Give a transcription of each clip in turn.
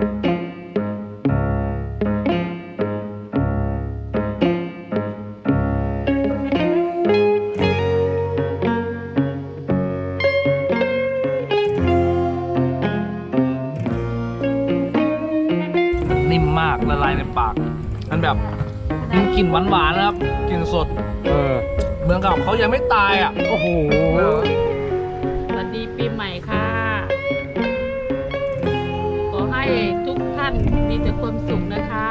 นิ่มมากละลายในปากมันแบบมีกลิ่นหวานๆนะครับกลิ่นสด เออเหมือนกับเขายังไม่ตายอะ โอ้โห สวัสดีปีใหม่ค่ะานมีแต่ความสุขนะคะ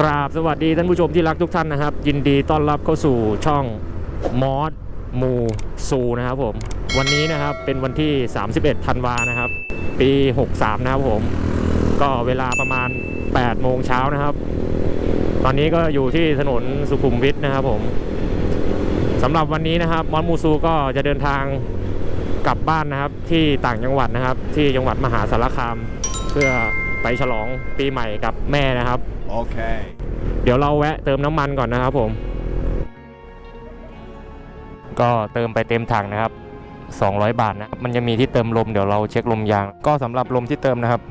กราบสวัสดีท่านผู้ชมที่รักทุกท่านนะครับ ยินดีต้อนรับเข้าสู่ช่องมอสมูซูนะครับผม วันนี้นะครับเป็นวันที่ 31ธันวานะครับ ปี 63 นะครับผม ก็เวลาประมาณ8โมงเช้านะครับ อนนี้ก็อยู่ที่ถนนสุขุมวิทนะครับผมสำหรับวันนี้นะครับมอสมูซูก็จะเดินทางกลับบ้านนะครับ ที่ต่างจังหวัดนะครับ ที่จังหวัดมหาสารคาม เพื่อไปฉลองปีใหม่กับแม่นะครับ Okay. เดี๋ยวเราแวะเติมน้ำมันก่อนนะครับผม ก็เติมไปเต็มถังนะครับ 200 บาทนะครับมันจะมีที่เติมลมเดี๋ยวเราเช็คลมยาง ก็สำหรับลมที่เติมนะครับ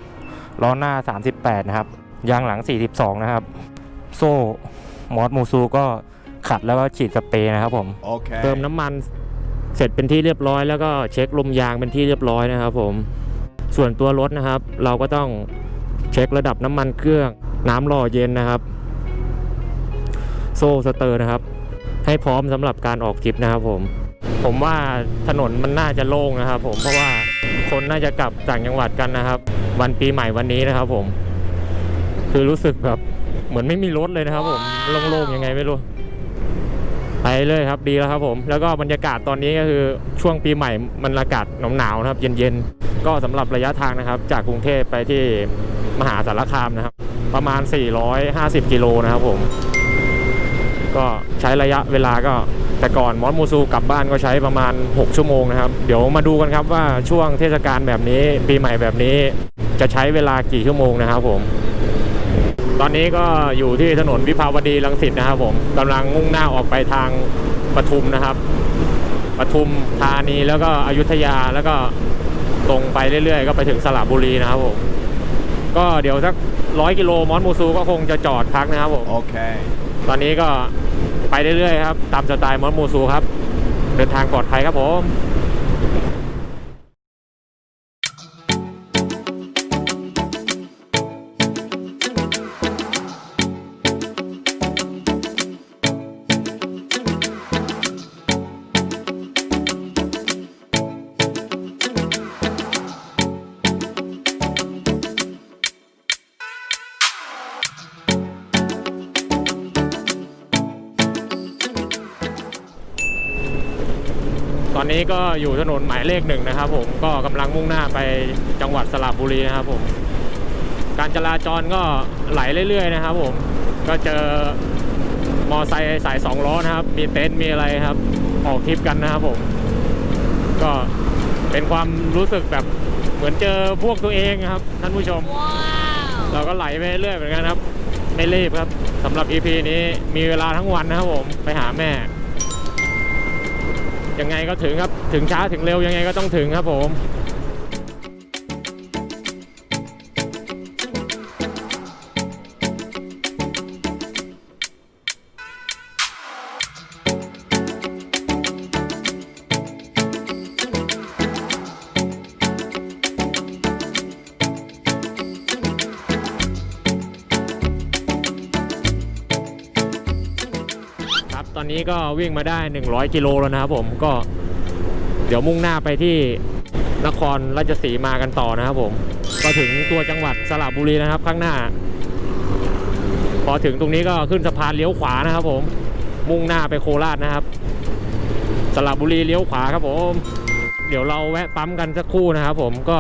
ล้อหน้า 38 นะครับ ยางหลัง 42 นะครับ โซ่มอสมูซูก็ขัดแล้วก็ฉีดสเปรย์นะครับผม Okay. เติมน้ำมันเสร็จเป็นที่เรียบร้อยแล้วก็เช็คลมยางเป็นที่เรียบร้อยนะครับผม ส่วนตัวรถนะครับ เราก็ต้องเช็คระดับน้ำมันเครื่องน้ำหล่อเย็นนะครับ โซ่สเตอร์นะครับ ให้พร้อมสำหรับการออกทริปนะครับผม ผมว่าถนนมันน่าจะโล่งนะครับ ผมเพราะว่าคนน่าจะกลับต่างจังหวัดกันนะครับ วันปีใหม่วันนี้นะครับ ผม คือรู้สึกแบบเห มือนไม่มีรถเลยนะครับผมโล่งๆยังไงไม่รู้ไปเลยครับดีแล้วครับผม แล้วก็บรรยากาศตอนนี้ก็คือช่วงปีใหม่มันอากาศหนาวๆนะครับ เย็นๆก็สำหรับระยะทางนะครับ จากกรุงเทพไปที่มหาสารคามนะครับ ประมาณ 450 กิโลนะครับผม ก็ใช้ระยะเวลาก็แต่ก่อนมอสมูซูกลับบ้านก็ใช้ประมาณ 6 ชั่วโมงนะครับ เดี๋ยวมาดูกันครับว่าช่วงเทศกาลแบบนี้ปีใหม่แบบนี้ จะใช้เวลากี่ชั่วโมงนะครับผม ตอนนี้ก็อยู่ที่ถนนวิภาวดีรังสิตนะครับผมกำลังมุ่งหน้าออกไปทางปทุมนะครับปทุมธานีแล้วก็อยุธยาแล้วก็ตรงไปเรื่อยๆ ก็ไปถึงสระบุรีนะครับผมก็เดี๋ยวสักร้อยกิโลมอสมูซูก็คงจะจอดพักนะครับผม Okay. ตอนนี้ก็ไปเรื่อยๆครับตามสไตล์มอสมูซูครับ เดินทางปลอดภัยครับผม ตอนนี้ก็อยู่ถนนหมายเลขหนึ่งนะครับ ผมก็กำลังมุ่งหน้าไปจังหวัดสระบุรีนะครับ ผม การจราจรก็ไหลเรื่อย ๆ นะครับ ผมก็เจอมอไซค์สายสองล้อนะครับ มีเต็นท์มีอะไรครับ ออกทริปกันนะครับ ผม ก็เป็นความรู้สึกแบบเหมือนเจอพวกตัวเองครับ ท่านผู้ชม เราก็ไหลไปเรื่อยเหมือนกันครับ ไม่รีบครับสำหรับ EP นี้มีเวลาทั้งวันนะครับผมไปหาแม่ ยังไงก็ถึงครับถึงช้าถึงเร็วยังไงก็ต้องถึงครับผม ก็วิ่งมาได้ 100 กิโลแล้วนะครับผมก็เดี๋ยวมุ่งหน้าไปที่นครราชสีมากันต่อนะครับผม ก็ถึงตัวจังหวัดสระบุรีนะครับ ข้างหน้า พอถึงตรงนี้ก็ขึ้นสะพานเลี้ยวขวานะครับ ผม มุ่งหน้าไปโคราชนะครับ สระบุรีเลี้ยวขวาครับผม เดี๋ยวเราแวะปั๊มกันสักครู่นะครับ ผมก็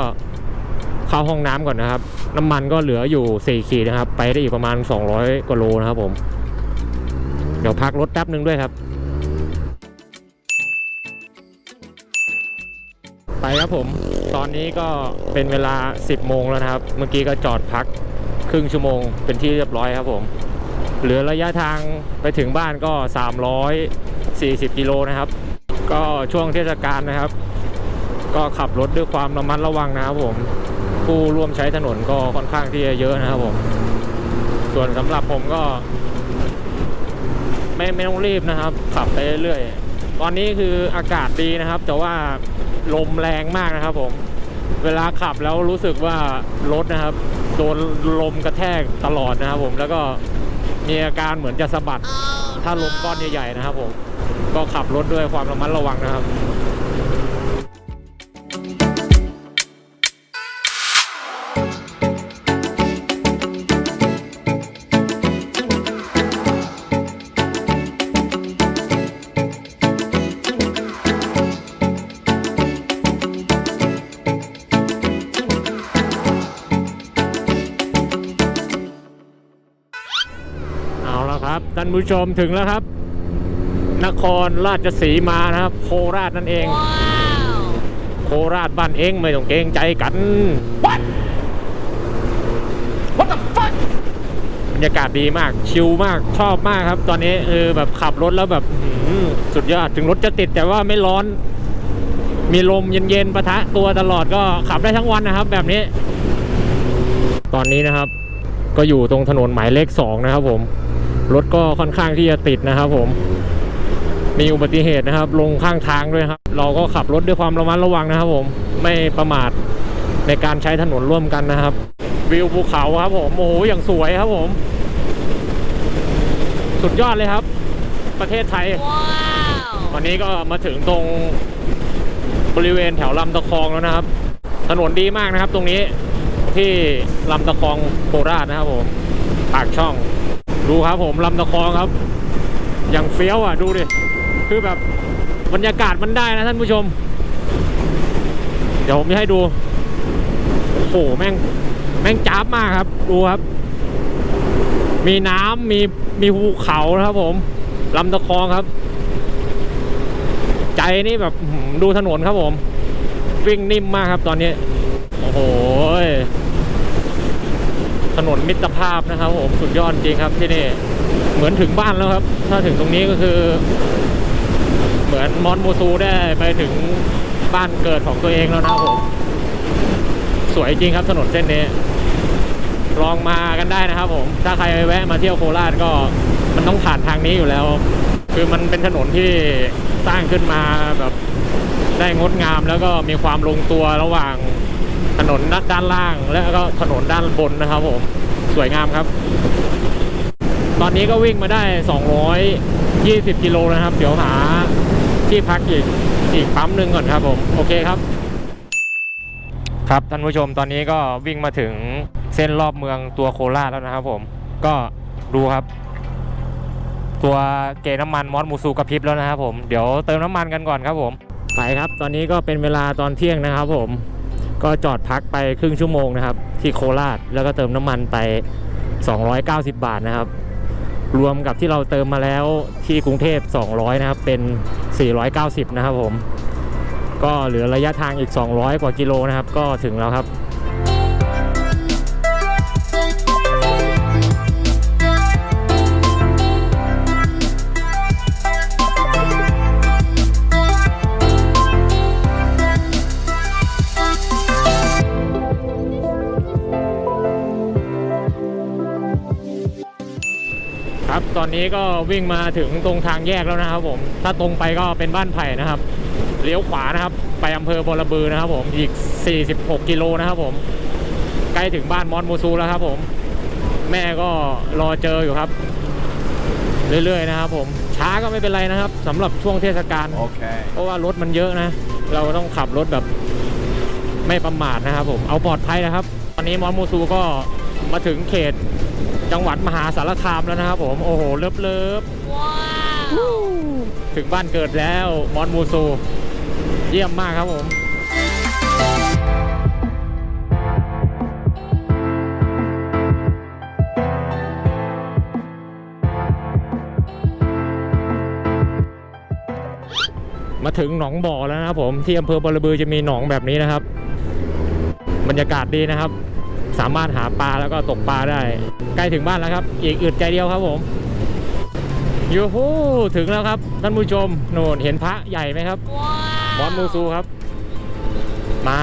เข้าห้องน้ำก่อนนะครับ น้ำมันก็เหลืออยู่ 4 ขีดนะครับ ไปได้อีกประมาณ 200กว่าโลนะครับผม เดี๋ยวพักรถแป๊บหนึ่งด้วยครับ ไปครับผม ตอนนี้ก็เป็นเวลา 10 โมงแล้วนะครับ เมื่อกี้ก็จอดพักครึ่งชั่วโมงเป็นที่เรียบร้อยครับผม เหลือระยะทางไปถึงบ้านก็ 340 กิโลนะครับ ก็ช่วงเทศกาลนะครับ ก็ขับรถด้วยความระมัดระวังนะครับผมผู้ร่วมใช้ถนนก็ค่อนข้างที่จะเยอะนะครับผม ส่วนสำหรับผมก็ ไม่ไม่ต้องรีบนะครับ ขับไปเรื่อยๆตอนนี้คืออากาศดีนะครับ แต่ว่าลมแรงมากนะครับผม เวลาขับแล้วรู้สึกว่ารถนะครับ โดนลมกระแทกตลอดนะครับผมแล้วก็มีอาการเหมือนจะสะบัด ถ้าลมก้อนใหญ่ๆนะครับผมก็ขับรถด้วยความระมัดระวังนะครับานผู้ชมถึงแล้วครับ นครราชสีมานะครับ โคราชนั่นเอง โคราชบ้านเองไม่ต้องเกรงใจกัน What What the fuck บรรยากาศดีมากชิลมากชอบมากครับ ตอนนี้เออแบบขับรถแล้วแบบอื้อหือสุดยอดถึงรถจะติดแต่ว่าไม่ร้อน มีลมเย็นๆปะทะตัวตลอดก็ขับได้ทั้งวันนะครับ แบบนี้ ตอนนี้นะครับ ก็อยู่ตรงถนนหมายเลขสองนะครับผม รถก็ค่อนข้างที่จะติดนะครับ ผม มีอุบัติเหตุนะครับ ลงข้างทางด้วยครับ เราก็ขับรถด้วยความระมัดระวังนะครับ ผมไม่ประมาทในการใช้ถนนร่วมกันนะครับ วิวภูเขาครับ ผมโอ้โหอย่างสวยครับ ผม สุดยอดเลยครับ ประเทศไทยวันนี้ก็มาถึงตรงบริเวณแถวลำตะคองแล้วนะครับ ถนนดีมากนะครับ ตรงนี้ที่ลำตะคองโคราชนะครับผมปากช่อง ดูครับผมลำตะคองครับ อย่างเฟี้ยวอะดูดิ คือแบบบรรยากาศมันได้นะท่านผู้ชม เดี๋ยวผมจะให้ดู โอ้โหแม่ง แม่งจ้าบมากครับ ดูครับ มีน้ำมีมีภูเขานะครับผมลำตะคองครับ ใจนี่แบบดูถนนครับผม วิ่งนิ่มมากครับตอนนี้ โอ้โห ถนนมิตรภาพนะครับผมสุดยอดจริงครับที่นี่เหมือนถึงบ้านแล้วครับ ถ้าถึงตรงนี้ก็คือ เหมือนมอนโมซูได้ไปถึงบ้านเกิดของตัวเองแล้วนะผมสวยจริงครับถนนเส้นนี้ ลองมากันได้นะครับ ผม ถ้าใครแวะมาเที่ยวโคราชก็มันต้องผ่านทางนี้อยู่แล้ว คือมันเป็นถนนที่สร้างขึ้นมาแบบได้งดงามแล้วก็มีความลงตัวระหว่าง ถนนด้านล่างและก็ถนนด้านบนนะครับผมสวยงามครับ ตอนนี้ก็วิ่งมาได้ 220 กิโลนะครับ เดี๋ยวหาที่พักอีกอีกปั๊มหนึ่งก่อนครับผม โอเคครับ ครับท่านผู้ชมตอนนี้ก็วิ่งมาถึงเส้นรอบเมืองตัวโคราชแล้วนะครับผมก็ดูครับ ตัวเกน้ำมันมอสมูซูกระพริบแล้วนะครับผมเดี๋ยวเติมน้ำมันกันก่อนครับผมไปครับ ตอนนี้ก็เป็นเวลาตอนเที่ยงนะครับผม ก็จอดพักไปครึ่งชั่วโมงนะครับ ที่โคราชแล้วก็เติมน้ำมันไป 290 บาทนะครับ รวมกับที่เราเติมมาแล้วที่กรุงเทพ 200 นะครับ เป็น 490 นะครับผม ก็เหลือระยะทางอีก 200 กว่ากิโลนะครับ ก็ถึงแล้วครับ อนนี้ก็วิ่งมาถึงตรงทางแยกแล้วนะครับผม ถ้าตรงไปก็เป็นบ้านไผ่นะครับ เลี้ยวขวานะครับ ไปอำเภอบอระบือนะครับผม อีก 46 กิโลนะครับผม ใกล้ถึงบ้านมอนมูซูแล้วครับผม แม่ก็รอเจออยู่ครับ เรื่อยๆนะครับผม ช้าก็ไม่เป็นไรนะครับสำหรับช่วงเทศกาล Okay. เพราะว่ารถมันเยอะนะ เราต้องขับรถแบบไม่ประมาทนะครับผม เอาปลอดภัยนะครับ ตอนนี้มอนมูซูก็มาถึงเขต จังหวัดมหาสารคามแล้วนะครับผมโอ้โหเลิฟเลิฟถึงบ้านเกิดแล้วมอนมูซู เยี่ยมมากครับผมมาถึงหนองบ่อแล้วนะครับผมที่อำเภอบอระบือจะมีหนองแบบนี้นะครับ บรรยากาศดีนะครับ สามารถหาปลาแล้วก็ตกปลาได้ ใกล้ถึงบ้านแล้วครับ อีกอึดใจเดียวครับผมยูฮูถึงแล้วครับท่านผู้ชมโน่นเห็นพระใหญ่ไหมครับมอนมูซูครับ มา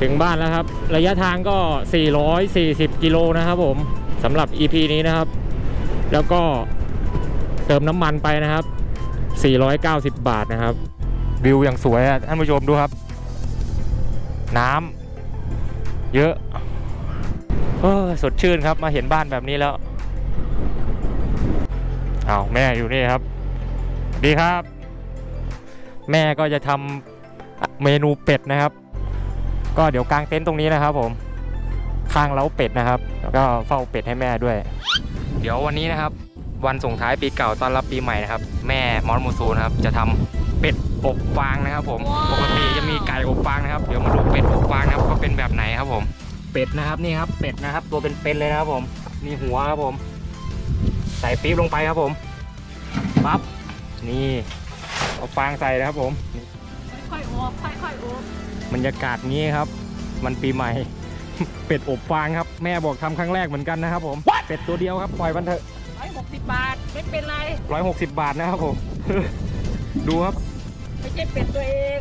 ถึงบ้านแล้วครับ ระยะทางก็ 440 กิโลนะครับผมสำหรับ EP นี้นะครับ แล้วก็เติมน้ำมันไปนะครับ 490 บาทนะครับ วิวอย่างสวยอะท่านผู้ชมดูครับ น้ำเยอะ เออสดชื่นครับมาเห็นบ้านแบบนี้แล้วเอาวแม่อยู่นี่ครับ ดีครับ แม่ก็จะทำเมนูเป็ดนะครับ ก็เดี๋ยวกางเต็นท์ตรงนี้นะครับ ผมข้างเล้าเป็ดนะครับ แล้วก็เฝ้าเป็ดให้แม่ด้วย เดี๋ยววันนี้นะครับ วันส่งท้ายปีเก่าต้อนรับปีใหม่นะครับ แม่มอสมูซูนะครับ จะทำเป็ดอบฟางนะครับ ผม ปกติจะมีไก่อบฟางนะครับ เดี๋ยวมาดูเป็ดอบฟางนะครับว่าเป็นแบบไหนครับผม เป็ดนะครับนี่ครับเป็ดนะครับ ตัวเป็นๆเลยนะครับผมนี่หัวครับผม ใส่ปี๊บลงไปครับผมปั๊บนี่เอาฟางใส่นะครับผมค่อยๆโอบค่อยๆโอบบรรยากาศนี้ครับ มันปีใหม่ เป็ดอบฟางครับ แม่บอกทำครั้งแรกเหมือนกันนะครับผม เป็ดตัวเดียวครับปล่อยมันเถอะร้อยหกสิบบาทไม่เป็นไรร้อยหกสิบบาทนะครับผม ดูครับ ไม่ใช่เป็ดตัวเอง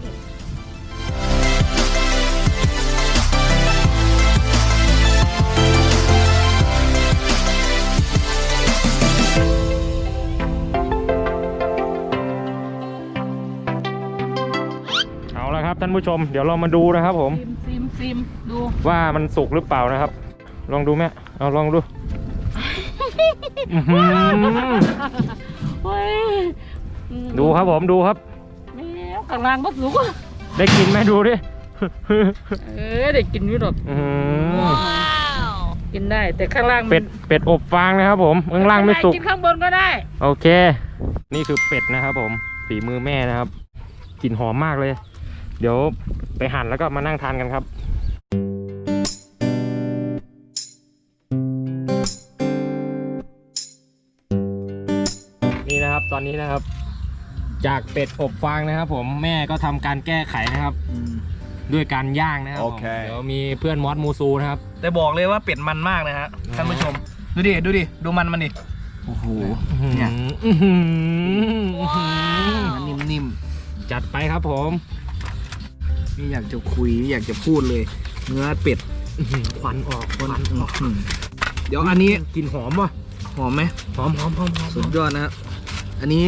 เอาละครับท่านผู้ชม เดี๋ยวเรามาดูนะครับ ผมซิมซิมซิมดูว่ามันสุกหรือเปล่านะครับ ลองดูแม่เอาลองดูอื้อหือเฮ้ยอืมดูครับผมดูครับ แมวข้างล่างก็สูงได้กินไหมดูดิเออได้กินอยู่หรอกอื้อหือกินได้ แต่ข้างล่างมันเป็ดเป็ดอบฟางนะครับ ผมข้างล่างไม่สุก กินข้างบนก็ได้โอเค นี่คือเป็ดนะครับผม ฝีมือแม่นะครับ กลิ่นหอมมากเลย เดี๋ยวไปหั่นแล้วก็มานั่งทานกันครับนี่นะครับตอนนี้นะครับ จากเป็ดอบฟางนะครับผมแม่ก็ทำการแก้ไขนะครับ ด้วยการย่างนะครับผมโอเค เดี๋ยวมีเพื่อนมอสมูซูนะครับ แต่บอกเลยว่าเป็ดมันมากนะฮะท่านผู้ชม ดูดิ ดูดิ ดูมันมันดิ โอ้โห เนี่ย อื้อหืออื้อหือมันนิ่มจัดไปครับผมๆ นี่อยากจะคุยนี่อยากจะพูดเลย เนื้อเป็ดอื้อหือควันออกควันออกอืมเดี๋ยวอันนี้กลิ่นหอมว่ะหอมไหมหอมหอมหอมหอมสุดยอดนะฮะอันนี้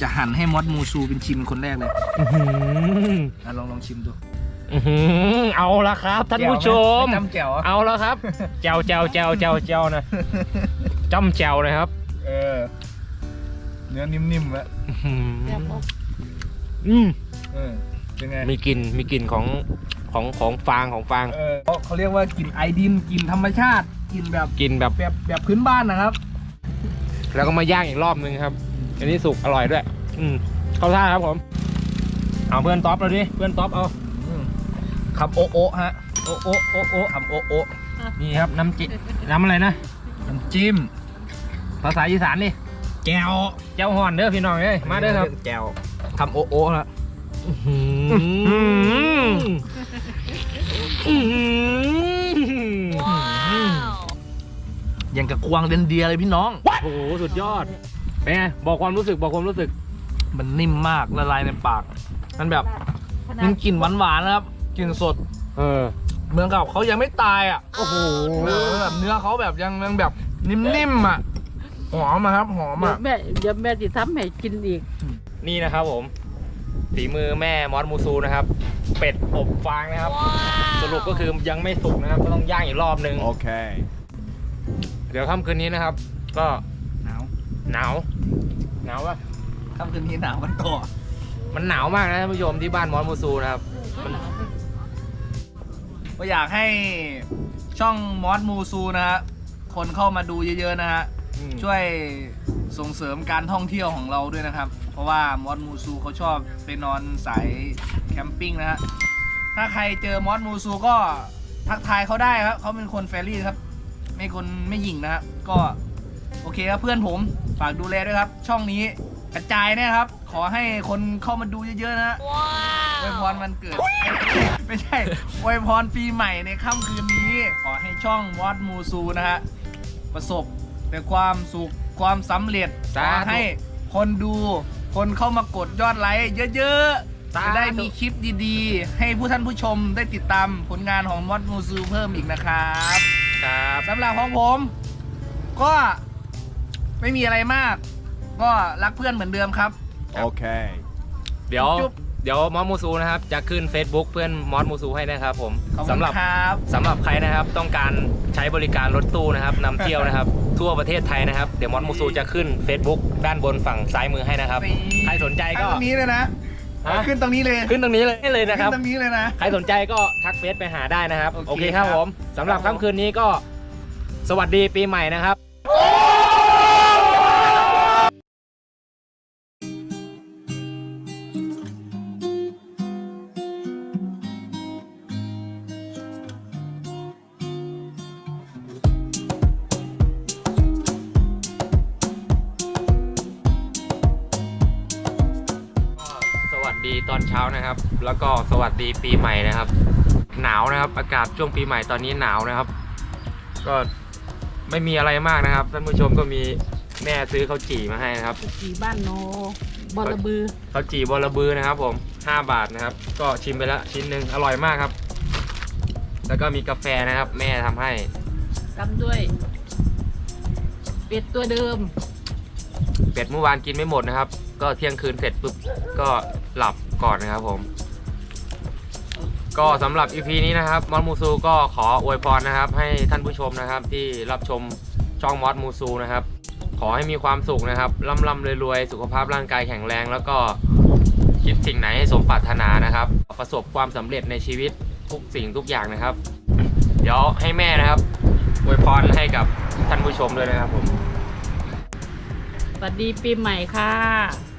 จะหั่นให้มอสมูซูเป็นชิมคนแรกเลยอื้อหืออะลองลองชิมดูอื้อหือเอาละครับท่านผู้ชมแจ่วไหจำแจ่วอะเอาแล้วครับแจวแจวแจวแจวแจวนะจ้ำแจวนะครับ เออ เนื้อนิ่มๆอะอื้อหือแบบอบอืม เออเป็นไงมีกลิ่นมีกลิ่นของของของฟางของฟางเออเขาเขาเรียกว่ากลิ่นไอดินกลิ่นธรรมชาติกลิ่นแบบกลิ่นแบบแบบแบบพื้นบ้านนะครับ แล้วก็มาย่างอีกรอบนึงครับ อันนี้สุกอร่อยด้วย อืมเข้าท่าครับผม เอาเพื่อนท็อปเราดิเพื่อนท็อปเอาอืมขับโอะโอะฮะโอะโอะโอะโอะขับโอะโอะนี่ครับน้ำจิน้ำอะไรนะน้ำจิ้มภาษาอีสานนี่แก้วเจ้าห่อนเด้อพี่น้องเอ้ยมาเด้อครับแก้วทำโอะโอะฮะ อย่างกับควางเดนเดียเลยพี่น้อง โอ้โหสุดยอดเป็นไงบอกความรู้สึกบอกความรู้สึก มันนิ่มมากละลายในปาก มันแบบมันกลิ่นหวานๆนะครับกลิ่นสด เออเหมือนกับเขายังไม่ตายอะ โอ้โหแบบเนื้อเขาแบบยังยังแบบนิ่มๆอะหอมอะครับหอมอะแม่เดี๋ยวแม่จะทำให้กินอีก นี่นะครับผม ฝีมือแม่มอสมูซูนะครับ เป็ดอบฟางนะครับ สรุปก็คือยังไม่สุกนะครับ ก็ต้องย่างอีกรอบนึง Okay. เดี๋ยวค่ำคืนนี้นะครับ ก็หนาวหนาวหนาวปะค่ำคืนนี้หนาวกันต่อมันหนาวมากนะท่านผู้ชมที่บ้านมอสมูซูนะครับมันก็อยากให้ช่องมอสมูซูนะฮะคนเข้ามาดูเยอะๆนะฮะช่วยส่งเสริมการท่องเที่ยวของเราด้วยนะครับ เพราะว่ามอสมูซูเขาชอบไปนอนสายแคมปิ้งนะฮะ ถ้าใครเจอมอสมูซูก็ทักทายเขาได้ครับ เขาเป็นคนแฟรรี่ครับ ไม่คนไม่หยิ่งนะครับ ก็โอเคครับเพื่อนผมฝากดูแลด้วยครับ ช่องนี้กระจายนะครับ ขอให้คนเข้ามาดูเยอะๆนะฮะอวยพรมันเกิด ไม่ใช่อวยพรปีใหม่ในค่ำคืนนี้นี้ขอให้ช่องมอสมูซูนะฮะประสบแต่ความสุขความสำเร็จขสาธุอให้คนดู คนเข้ามากดยอดไลค์เยอะสาธุๆจะได้มีคลิปดีๆ ให้ผู้ท่านผู้ชมได้ติดตามผลงานของมอสมูซูเพิ่มอีกนะครับครับสำหรับของผม ก็ไม่มีอะไรมาก ก็รักเพื่อนเหมือนเดิมครับ Okay. เดี๋ยว จุ๊บ เดี๋ยวมอสมูซูนะครับจะขึ้น Facebook เพื่อนมอสมูซูให้นะครับผมขอบคุสำณหรับครับสำหรับใครนะครับต้องการใช้บริการรถตู้นะครับนำเที่ยวนะครับ ทั่วประเทศไทยนะครับเดี๋ยวมอสมูซูจะขึ้น Facebook ด้านบนฝั่งซ้ายมือให้นะครับ ใครสนใจก็ขึ้นตรงนี้เลยนะฮะ ขึ้นตรงนี้เลยขึ้นตรงนี้เลยเลยนะครับ ขึ้นตรงนี้เลยนะ ใครสนใจก็ทักเฟซไปหาได้นะครับ โอเคโอเคครับครับ ผมสำหรับค่ำคืนนี้ก็สวัสดีปีใหม่นะครับ ตอนเช้านะครับ แล้วก็สวัสดีปีใหม่นะครับ หนาวนะครับ อากาศช่วงปีใหม่ตอนนี้หนาวนะครับ ก็ไม่มีอะไรมากนะครับท่านผู้ชมก็มีแม่ซื้อข้าวจี่มาให้นะครับสีบ้านโนบอระบือข้าวจี่บอระบือนะครับ ผม5บาทนะครับ ก็ชิมไปแล้วชิ้นหนึ่งอร่อยมากครับ แล้วก็มีกาแฟนะครับ แม่ทำให้กำด้วย เป็ดตัวเดิม เป็ดเมื่อวานกินไม่หมดนะครับ ก็เที่ยงคืนเสร็จปุ๊บก็หลับ ก่อนนะครับผม ก็สำหรับ EP นี้นะครับมอสมูซูก็ขออวยพรนะครับ ให้ท่านผู้ชมนะครับที่รับชมช่องมอสมูซูนะครับ ขอให้มีความสุขนะครับร่ำร่ำรวยๆสุขภาพร่างกายแข็งแรง แล้วก็คิดสิ่งไหนให้สมปรารถนานะครับ ประสบความสำเร็จในชีวิตทุกสิ่งทุกอย่างนะครับ เดี๋ยวให้แม่นะครับอวยพรให้กับท่านผู้ชมด้วยนะครับผม สวัสดีปีใหม่ค่ะ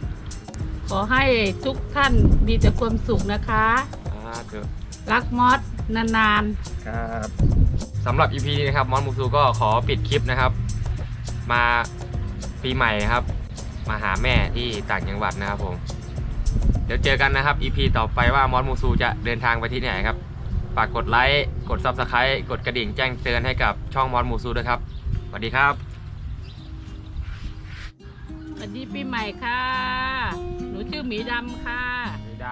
ขอให้ทุกท่านมีแต่ความสุขนะคะอ่าเถอะรักมอสนานครับสำหรับ EP นี้นะครับมอนมูซูก็ขอปิดคลิปนะครับ มาปีใหม่นะครับ มาหาแม่ที่ต่างจังหวัดนะครับผม เดี๋ยวเจอกันนะครับ EP ต่อไปว่ามอนมูซูจะเดินทางไปที่ไหนครับ ฝากกดไลค์ กด Subscribe กดกระดิ่งแจ้งเตือนให้กับช่องมอนมูซูด้วยครับ สวัสดีครับ ๆสวัสดีปีใหม่ค่ะหนู ชื่อหมีดำค่ะ สีด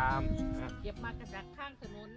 เก็บมากระจากข้างถนน